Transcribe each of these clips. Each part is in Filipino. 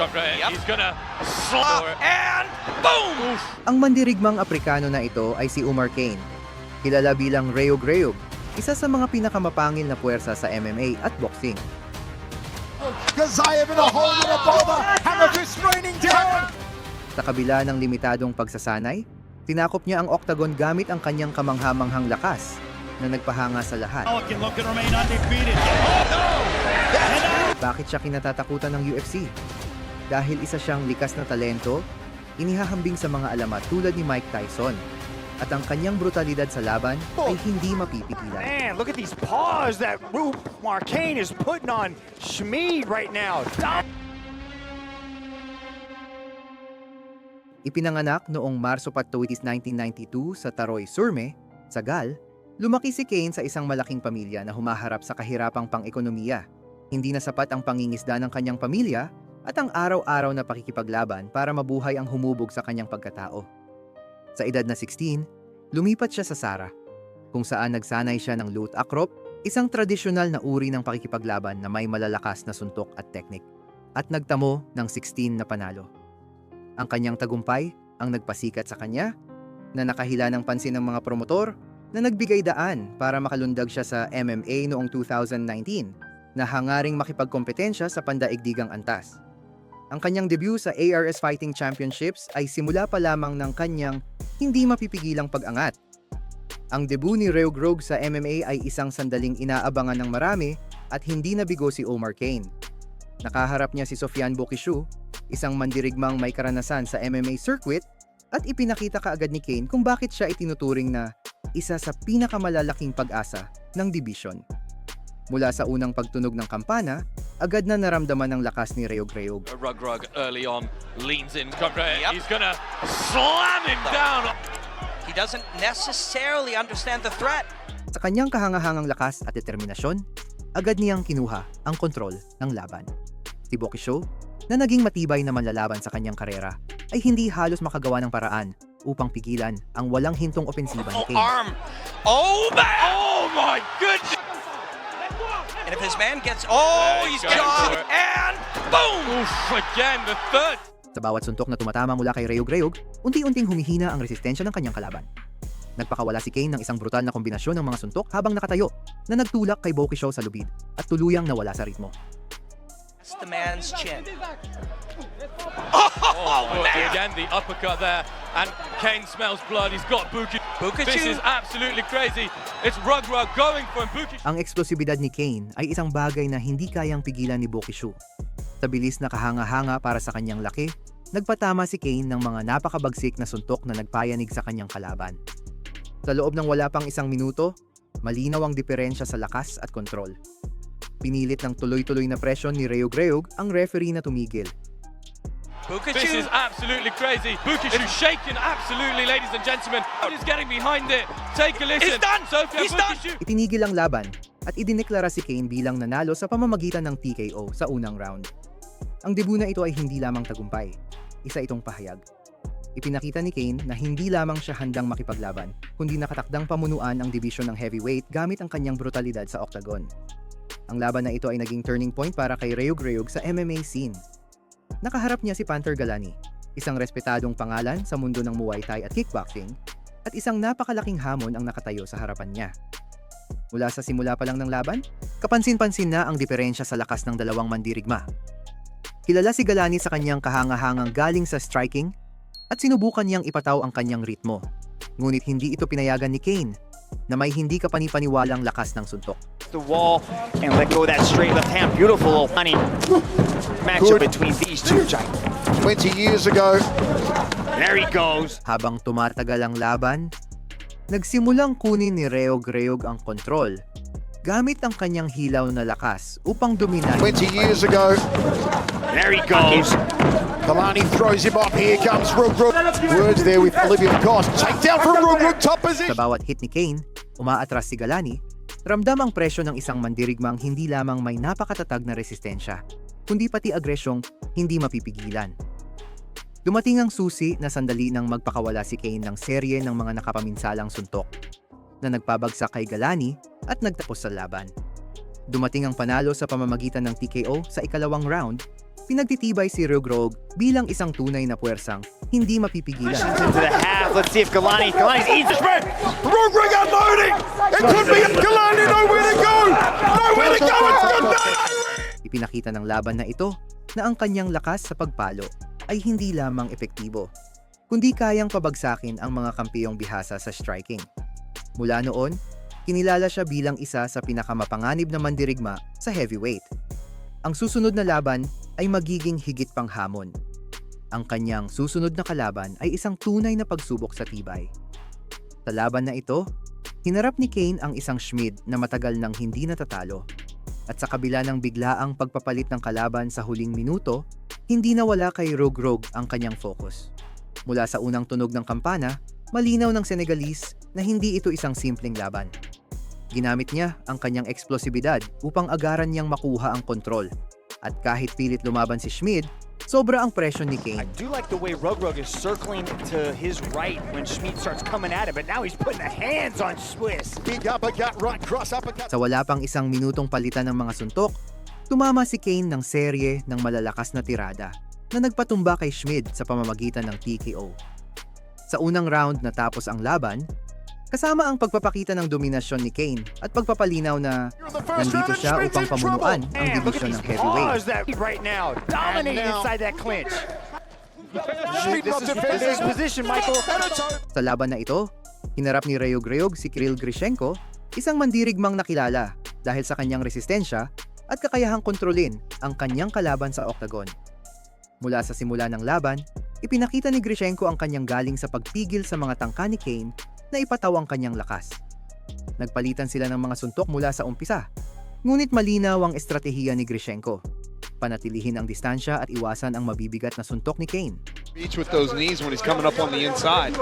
Yep. he's gonna slap And boom! Ang mandirigmang Aprikano na ito ay si Umar Kane. Kilala bilang Reyog Reyog, isa sa mga pinakamapangil na puwersa sa MMA at boxing. Kazayev in a hole in a bomber. Hammerfist raining down. Sa kabila ng limitadong pagsasanay, tinakop niya ang octagon gamit ang kanyang kamanghamanghang lakas na nagpahanga sa lahat. Undefeated. Bakit siya kinatatakutan ng UFC? Dahil isa siyang likas na talento, inihahambing sa mga alamat tulad ni Mike Tyson. At ang kanyang brutalidad sa laban ay hindi mapipigilan. Man, look at these paws that Rube Marcane is putting on Schmid right now. Ipinanganak noong Marso 20 1992 sa Taroy Surme, Sagal, lumaki si Kane sa isang malaking pamilya na humaharap sa kahirapang pang-ekonomiya. Hindi na sapat ang pangingisda ng kanyang pamilya at ang araw-araw na pakikipaglaban para mabuhay ang humubog sa kanyang pagkatao. Sa edad na 16, lumipat siya sa Sara, kung saan nagsanay siya ng loot akrop, isang tradisyonal na uri ng pakikipaglaban na may malalakas na suntok at teknik, at nagtamo ng 16 na panalo. Ang kanyang tagumpay ang nagpasikat sa kanya na nakahila ng pansin ng mga promotor na nagbigay daan para makalundag siya sa MMA noong 2019 na hangaring makipagkompetensya sa pandaigdigang antas. Ang kanyang debut sa ARS Fighting Championships ay simula pa lamang ng kanyang hindi mapipigilang pag-angat. Ang debut ni Reo Grog sa MMA ay isang sandaling inaabangan ng marami at hindi nabigo si Omar Kane. Nakaharap niya si Sofian Bokishu, isang mandirigmang may karanasan sa MMA circuit at ipinakita kaagad ni Kane kung bakit siya itinuturing na isa sa pinakamalalaking pag-asa ng division. Mula sa unang pagtunog ng kampana, agad na naramdaman ng lakas ni Reyog Reyog. Rug Rug early on leans in. Yep. he's gonna slam him down. He doesn't necessarily understand the threat. Sa kanyang kahangahangang lakas at determinasyon, agad niyang kinuha ang kontrol ng laban. Si Bokisho, na naging matibay na manlalaban sa kanyang karera, ay hindi halos makagawa ng paraan upang pigilan ang walang hintong opensiba ni Oh, Kane. arm. Oh, man. Oh my goodness! And if his man gets... Oh, he's got it. And boom! Oof, again, the third. Sa bawat suntok na tumatama mula kay Reyog Reyog, unti-unting humihina ang resistensya ng kanyang kalaban. Nagpakawala si Kane ng isang brutal na kombinasyon ng mga suntok habang nakatayo na nagtulak kay Bokisho sa lubid at tuluyang nawala sa ritmo. That's the man's chin. Oh, but again, the uppercut there. And Kane smells blood. He's got Buki. Bukachu. This is absolutely crazy. It's Rug Rug going for him. Buki. Ang eksplosibidad ni Kane ay isang bagay na hindi kayang pigilan ni Bokishu. Sa bilis na kahanga-hanga para sa kanyang laki, nagpatama si Kane ng mga napakabagsik na suntok na nagpayanig sa kanyang kalaban. Sa loob ng wala pang isang minuto, malinaw ang diferensya sa lakas at kontrol. Pinilit ng tuloy-tuloy na presyon ni Reyog Reyog ang referee na tumigil. This Bukachu. is absolutely crazy. Bukishu shaking absolutely, ladies and gentlemen. He's getting behind it. Take a listen. He's done. Sofia He's done. Bukishu. Itinigil ang laban at idineklara si Kane bilang nanalo sa pamamagitan ng TKO sa unang round. Ang debut na ito ay hindi lamang tagumpay, isa itong pahayag. Ipinakita ni Kane na hindi lamang siya handang makipaglaban, kundi nakatakdang pamunuan ang division ng heavyweight gamit ang kanyang brutalidad sa octagon. Ang laban na ito ay naging turning point para kay Reyog Reyog sa MMA scene. Nakaharap niya si Panther Galani, isang respetadong pangalan sa mundo ng Muay Thai at kickboxing, at isang napakalaking hamon ang nakatayo sa harapan niya. Mula sa simula pa lang ng laban, kapansin-pansin na ang diferensya sa lakas ng dalawang mandirigma. Kilala si Galani sa kanyang kahangahangang galing sa striking at sinubukan niyang ipataw ang kanyang ritmo. Ngunit hindi ito pinayagan ni Kane na may hindi kapanipaniwalang lakas ng suntok. The wall and let go of that straight left hand. Beautiful little funny matchup between these two giants. 20 years ago. There he goes. Habang tumatagal ang laban, nagsimulang kunin ni Reog Reog ang kontrol gamit ang kanyang hilaw na lakas upang dominahin 20 years ago. There he goes. Kalani throws him up. Here comes Rug Rug. Words there with Olivia Cost. Takedown from Rug Rug. Top Sa position. bawat hit ni Kane, umaatras si Galani, ramdam ang presyo ng isang mandirigmang hindi lamang may napakatatag na resistensya, kundi pati agresyong hindi mapipigilan. Dumating ang susi na sandali nang magpakawala si Kane ng serye ng mga nakapaminsalang suntok na nagpabagsak kay Galani at nagtapos sa laban. Dumating ang panalo sa pamamagitan ng TKO sa ikalawang round pinagtitibay si Rogrog bilang isang tunay na puwersang hindi mapipigilan. Let's see if Galani. Galani's eats the spread. Unloading! It could be a Galani, nowhere to go! Nowhere to go! It's good Ipinakita ng laban na ito na ang kanyang lakas sa pagpalo ay hindi lamang epektibo, kundi kayang pabagsakin ang mga kampiyong bihasa sa striking. Mula noon, kinilala siya bilang isa sa pinakamapanganib na mandirigma sa heavyweight. Ang susunod na laban ay magiging higit pang hamon. Ang kanyang susunod na kalaban ay isang tunay na pagsubok sa tibay. Sa laban na ito, hinarap ni Kane ang isang Schmid na matagal nang hindi natatalo at sa kabila ng biglaang pagpapalit ng kalaban sa huling minuto, hindi nawala kay Rog Rog ang kanyang focus. Mula sa unang tunog ng kampana, malinaw ng Senegalese na hindi ito isang simpleng laban. Ginamit niya ang kanyang eksplosibidad upang agaran niyang makuha ang kontrol. At kahit pilit lumaban si Schmid, sobra ang presyon ni I Kane. do like the way Rugrug is circling to his right when Schmid starts coming at him, but now he's putting the hands on Swiss. Big uppercut, right cross uppercut. Sa wala pang isang minutong palitan ng mga suntok, tumama si Kane ng serye ng malalakas na tirada na nagpatumba kay Schmid sa pamamagitan ng TKO. Sa unang round na tapos ang laban, kasama ang pagpapakita ng dominasyon ni Kane at pagpapalinaw na nandito siya upang pamunuan ang these ng heavyweight. right now. Dominating inside that clinch. Position, Michael. Sa laban na ito, hinarap ni Rayog Rayog si Kirill Grishenko, isang mandirigmang nakilala dahil sa kanyang resistensya at kakayahang kontrolin ang kanyang kalaban sa oktagon. Mula sa simula ng laban, ipinakita ni Grishenko ang kanyang galing sa pagpigil sa mga tangka ni Kane na ipataw ang kanyang lakas. Nagpalitan sila ng mga suntok mula sa umpisa, ngunit malinaw ang estratehiya ni Grishenko. Panatilihin ang distansya at iwasan ang mabibigat na suntok ni Kane. Reach with those knees when he's coming up on the inside.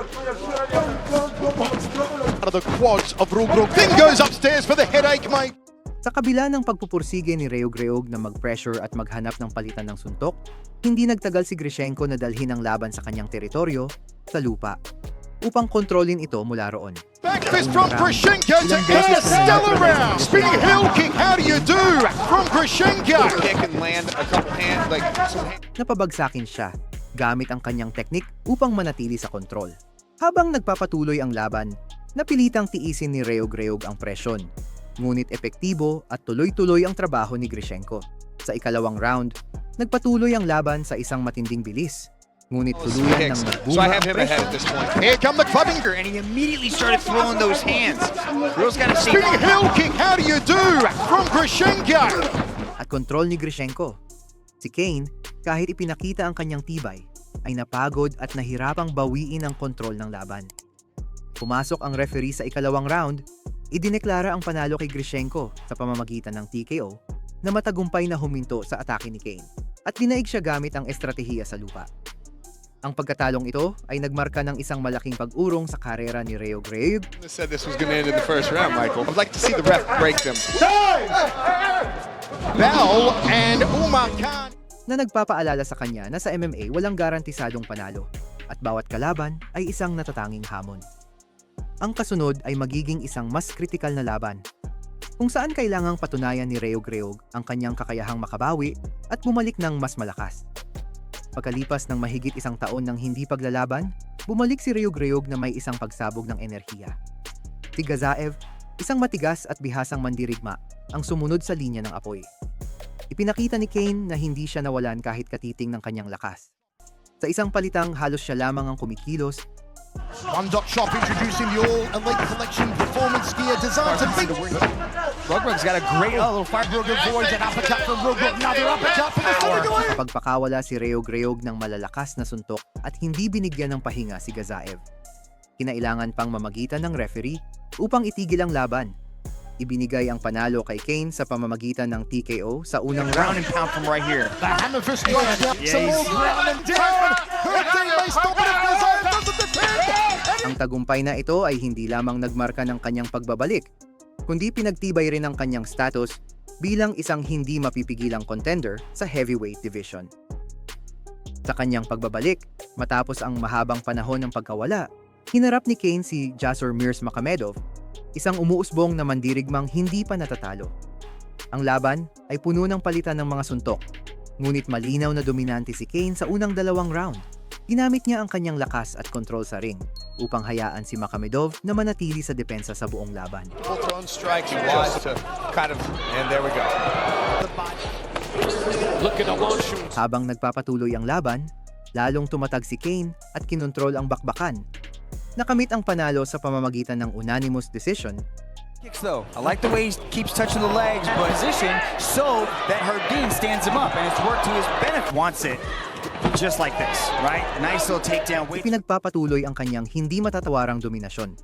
Out of the quads of Rugrug. Then goes upstairs for the headache, mate. Sa kabila ng pagpupursige ni Reog Reog na mag-pressure at maghanap ng palitan ng suntok, hindi nagtagal si Grishenko na dalhin ang laban sa kanyang teritoryo, sa lupa, upang kontrolin ito mula roon. Back fist from Grishenko to end a stellar round. Spinning heel kick, how do you do? From Grishenko. Kick and land a couple hand, like some hand. Napabagsakin siya gamit ang kanyang teknik upang manatili sa kontrol. Habang nagpapatuloy ang laban, napilitang tiisin ni Reog Reog ang presyon. Ngunit epektibo at tuloy-tuloy ang trabaho ni Grishenko. Sa ikalawang round, nagpatuloy ang laban sa isang matinding bilis. Ngunit tuluyan ng nagbunga So I ang have him ahead at this point. Here come the clubbing. And he immediately started throwing those hands. Girl's got to see. Spinning heel kick, how do you do? From Grishenko. at kontrol ni Grishenko. Si Kane, kahit ipinakita ang kanyang tibay, ay napagod at nahirapang bawiin ang kontrol ng laban. Pumasok ang referee sa ikalawang round, idineklara ang panalo kay Grishenko sa pamamagitan ng TKO na matagumpay na huminto sa atake ni Kane at dinaig siya gamit ang estratehiya sa lupa. Ang pagkatalong ito ay nagmarka ng isang malaking pag-urong sa karera ni Reo Greg I said this was going to end in the first round, Michael. I'd like to see the ref break them. Bell and Umar Khan. na nagpapaalala sa kanya na sa MMA walang garantisadong panalo at bawat kalaban ay isang natatanging hamon. Ang kasunod ay magiging isang mas kritikal na laban kung saan kailangang patunayan ni Reog Reog ang kanyang kakayahang makabawi at bumalik ng mas malakas. Pagkalipas ng mahigit isang taon ng hindi paglalaban, bumalik si Reog na may isang pagsabog ng enerhiya. Si Gazaev, isang matigas at bihasang mandirigma, ang sumunod sa linya ng apoy. Ipinakita ni Kane na hindi siya nawalan kahit katiting ng kanyang lakas. Sa isang palitang halos siya lamang ang kumikilos One Dot Shop introducing the elite collection performance gear designed to beat. Rugrug's got a great oh, little fire. Rugrug avoids an uppercut from Rugrug. Another uppercut from the pagpakawala si Reog Reog ng malalakas na suntok at hindi binigyan ng pahinga si Gazaev. Kinailangan pang mamagitan ng referee upang itigil ang laban. Ibinigay ang panalo kay Kane sa pamamagitan ng TKO sa unang round. And pound from right here. The hammer fist goes down. Yeah, Some more he's- ground and down. Stop it if Gazaev doesn't defend. Ang tagumpay na ito ay hindi lamang nagmarka ng kanyang pagbabalik, kundi pinagtibay rin ang kanyang status bilang isang hindi mapipigilang contender sa heavyweight division. Sa kanyang pagbabalik, matapos ang mahabang panahon ng pagkawala, hinarap ni Kane si Jasur Mirs Makamedov, isang umuusbong na mandirigmang hindi pa natatalo. Ang laban ay puno ng palitan ng mga suntok, Ngunit malinaw na dominante si Kane sa unang dalawang round. Ginamit niya ang kanyang lakas at kontrol sa ring upang hayaan si Makamedov na manatili sa depensa sa buong laban. Habang nagpapatuloy ang laban, lalong tumatag si Kane at kinontrol ang bakbakan. Nakamit ang panalo sa pamamagitan ng unanimous decision Kicks though. I like the way he keeps touching the legs, but position so that Herdine stands him up, and it's worked to his benefit. Wants it just like this, right? Nice little takedown. Wait. Ipinagpapatuloy ang kanyang hindi matatawarang dominasyon.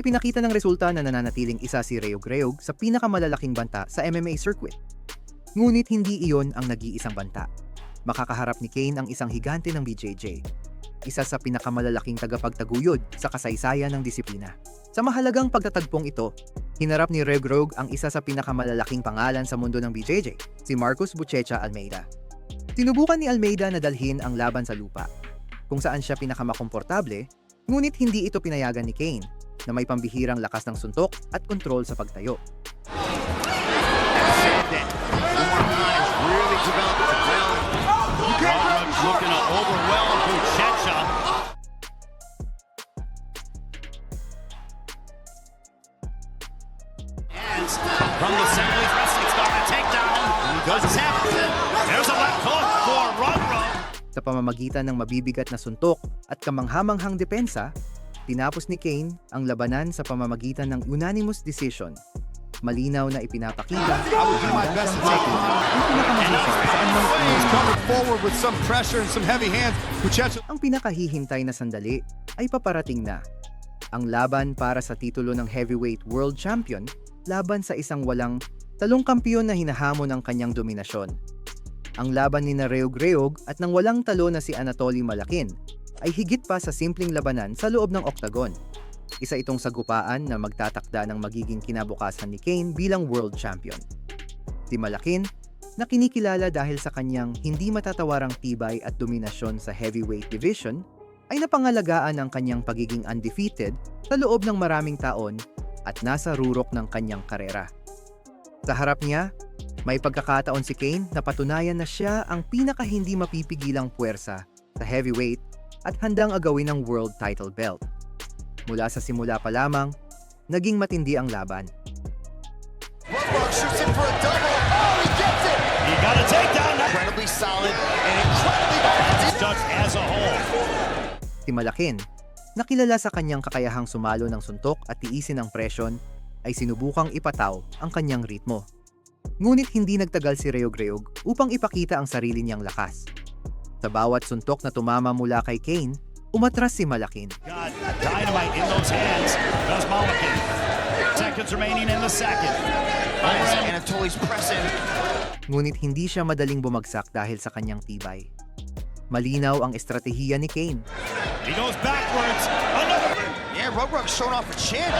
Ipinakita ng resulta na nananatiling isa si Reo Greog sa pinakamalalaking banta sa MMA circuit. Ngunit hindi iyon ang nag-iisang banta. Makakaharap ni Kane ang isang higante ng BJJ. Isa sa pinakamalalaking tagapagtaguyod sa kasaysayan ng disiplina. Sa mahalagang pagtatagpong ito, hinarap ni Reo Greog ang isa sa pinakamalalaking pangalan sa mundo ng BJJ, si Marcos Buchecha Almeida. Sinubukan ni Almeida na dalhin ang laban sa lupa, kung saan siya pinakamakomportable, ngunit hindi ito pinayagan ni Kane na may pambihirang lakas ng suntok at kontrol sa pagtayo. Pamamagitan ng mabibigat na suntok at kamanghamanghang depensa, tinapos ni Kane ang labanan sa pamamagitan ng unanimous decision. Malinaw na ipinapakita ang Ang pinakahihintay na sandali ay paparating na. Ang laban para sa titulo ng heavyweight world champion laban sa isang walang talong kampiyon na hinahamon ang kanyang dominasyon. Ang laban ni Nareo Greog at ng walang talo na si Anatoly Malakin ay higit pa sa simpleng labanan sa loob ng oktagon. Isa itong sagupaan na magtatakda ng magiging kinabukasan ni Kane bilang world champion. Si Malakin na kinikilala dahil sa kanyang hindi matatawarang tibay at dominasyon sa heavyweight division, ay napangalagaan ang kanyang pagiging undefeated sa loob ng maraming taon at nasa rurok ng kanyang karera. Sa harap niya, may pagkakataon si Kane na patunayan na siya ang pinaka hindi mapipigilang puwersa sa heavyweight at handang agawin ng world title belt. Mula sa simula pa lamang, naging matindi ang laban. Roadblock shoots in for a double. Oh, nakilala sa kanyang kakayahang sumalo ng suntok at tiisin ang presyon, ay sinubukang ipataw ang kanyang ritmo. Ngunit hindi nagtagal si Reo Greog upang ipakita ang sarili niyang lakas. Sa bawat suntok na tumama mula kay Kane, umatras si Malakin. Got dynamite in those hands. Does Malakin. Seconds remaining in the second. Overhand. Anatoly's pressing. Ngunit hindi siya madaling bumagsak dahil sa kanyang tibay. Malinaw ang estratehiya ni Kane. He goes backwards. Another Yeah, Roadblock's showing off a chin.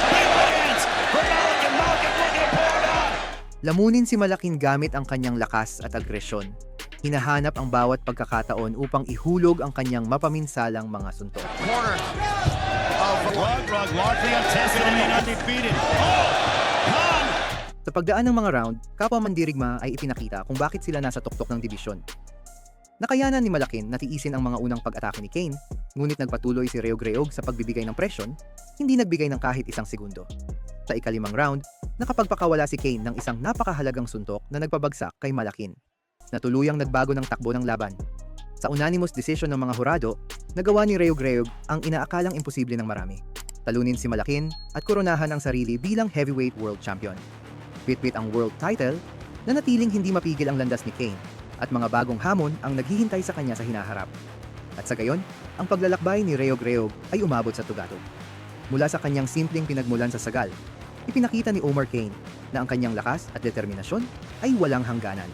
Lamunin si Malakin gamit ang kanyang lakas at agresyon. Hinahanap ang bawat pagkakataon upang ihulog ang kanyang mapaminsalang mga suntok. Corner. Oh! Sa pagdaan ng mga round, kapwa mandirigma ay ipinakita kung bakit sila nasa tuktok ng dibisyon. Nakayanan ni Malakin na tiisin ang mga unang pag-atake ni Kane, ngunit nagpatuloy si Reo Greog sa pagbibigay ng presyon, hindi nagbigay ng kahit isang segundo. Sa ikalimang round, nakapagpakawala si Kane ng isang napakahalagang suntok na nagpabagsak kay Malakin, na tuluyang nagbago ng takbo ng laban. Sa unanimous decision ng mga hurado, nagawa ni Reo Greog ang inaakalang imposible ng marami. Talunin si Malakin at koronahan ang sarili bilang heavyweight world champion. Bitbit ang world title na natiling hindi mapigil ang landas ni Kane at mga bagong hamon ang naghihintay sa kanya sa hinaharap. At sa gayon, ang paglalakbay ni Reo Greog ay umabot sa tugatog. Mula sa kanyang simpleng pinagmulan sa sagal, ipinakita ni Omar Kane na ang kanyang lakas at determinasyon ay walang hangganan.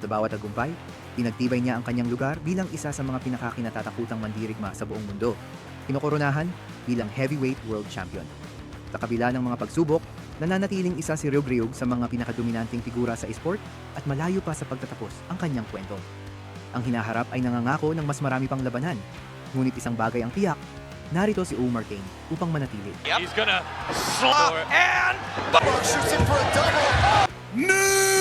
Sa bawat tagumpay, pinagtibay niya ang kanyang lugar bilang isa sa mga pinakakinatatakutang mandirigma sa buong mundo. Kinokoronahan bilang heavyweight world champion. Sa kabila ng mga pagsubok, nananatiling isa si Reo Greog sa mga pinakadominanting figura sa esport at malayo pa sa pagtatapos ang kanyang kwento. Ang hinaharap ay nangangako ng mas marami pang labanan, ngunit isang bagay ang tiyak, narito si Omar Kane upang manatili. He's gonna slap and shoots in for a double. New